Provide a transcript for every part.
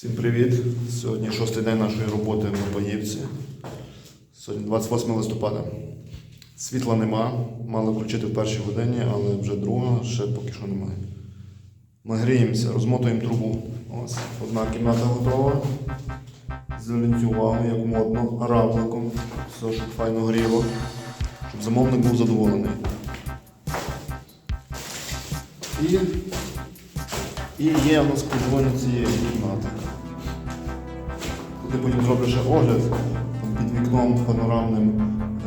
Всім привіт! Сьогодні шостий день нашої роботи в Паївці. Сьогодні 28 листопада. Світла нема. Мали включити в першій годині, але вже друга, ще поки що немає. Ми гріємося, розмотуємо трубу. Ось одна кімната готова. Зверніть увагу, як модно, равликом. Все, щоб файно гріло, щоб замовник був задоволений. І і є у нас подвоєння цієї кімнати. Я потім зроблю ще огляд. Там під вікном панорамним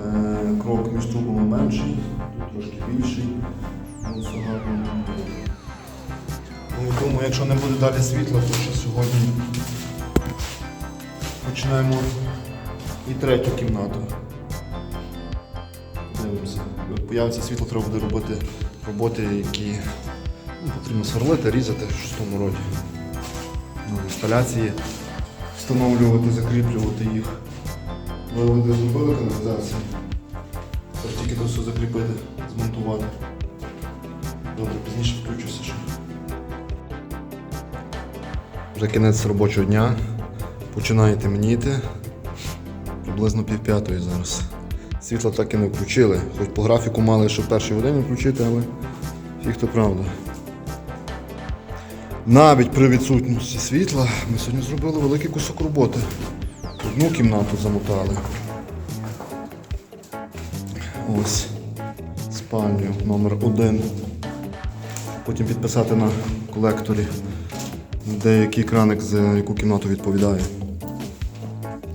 е, крок між трубами менший, тут трошки більший. Ну, все гарно. Ну, тому, якщо не буде далі світла, то ще сьогодні почнемо і третю кімнату. Дивимося. Як Появиться світло, треба буде робити роботи, які Ну, потрібно сверлити, різати в шостому роді. Ну, інсталяції встановлювати, закріплювати їх. Ви вони зробили каналізацію. Тепер тільки то все закріпити, змонтувати. Добре, пізніше включуся ще. Вже кінець робочого дня. Починає темніти. Приблизно пів п'ятої зараз. Світло так і не включили. Хоч по графіку мали, що в першій годині включити, але фіг то правда. Навіть при відсутності світла ми сьогодні зробили великий кусок роботи. Одну кімнату замотали. Ось спальню номер один. Потім підписати на колекторі, де який краник за яку кімнату відповідає.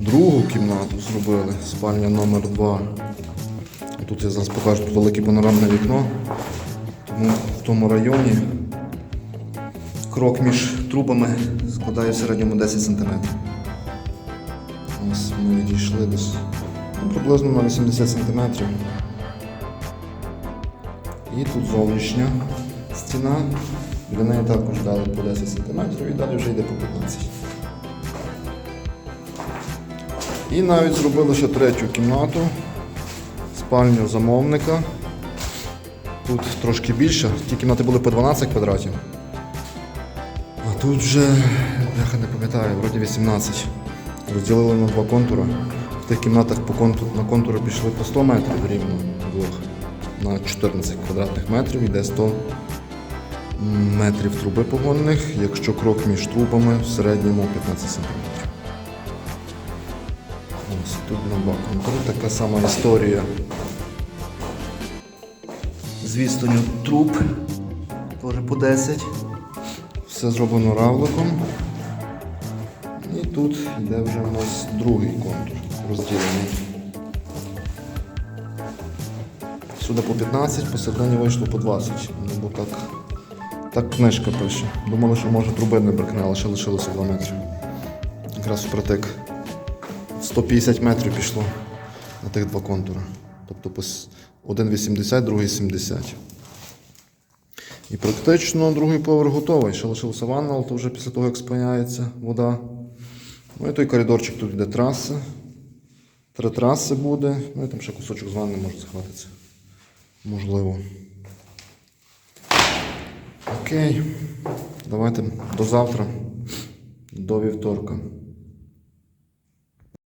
Другу кімнату зробили, спальня номер 2 Тут я зараз покажу тут велике панорамне вікно. Тому в тому районі крок між трубами складає в середньому 10 см. Ось ми відійшли десь ну, приблизно на 80 см. І тут зовнішня стіна. Для неї також дали по 10 см і далі вже йде по 15 І навіть зробили ще третю кімнату, спальню замовника. Тут трошки більше, ті кімнати були по 12 квадратів. Тут вже, я не пам'ятаю, вроді 18. Розділили на два контури. В тих кімнатах по контуру, на контури пішли по 100 метрів рівно двох. На 14 квадратних метрів йде 100 метрів труби погонних, якщо крок між трубами в середньому 15 см. Ось тут на два контури така сама історія. З відстаню труб теж по 10. Все зроблено равликом. І тут йде вже у нас другий контур розділений. Сюди по 15, посередині вийшло по 20. Ну, бо так, так книжка пише. Думали, що може труби не бракне, але ще лишилося 2 метри. Якраз впритик. 150 метрів пішло на тих два контури. Тобто один 80, другий 70. І практично другий поверх готовий. Ще лишилося ванна, але то вже після того, як спиняється вода. Ну і той коридорчик тут йде траси. Три траси буде. Ну і там ще кусочок з ванни може захватитися. Можливо. Окей. Давайте до завтра, до вівторка.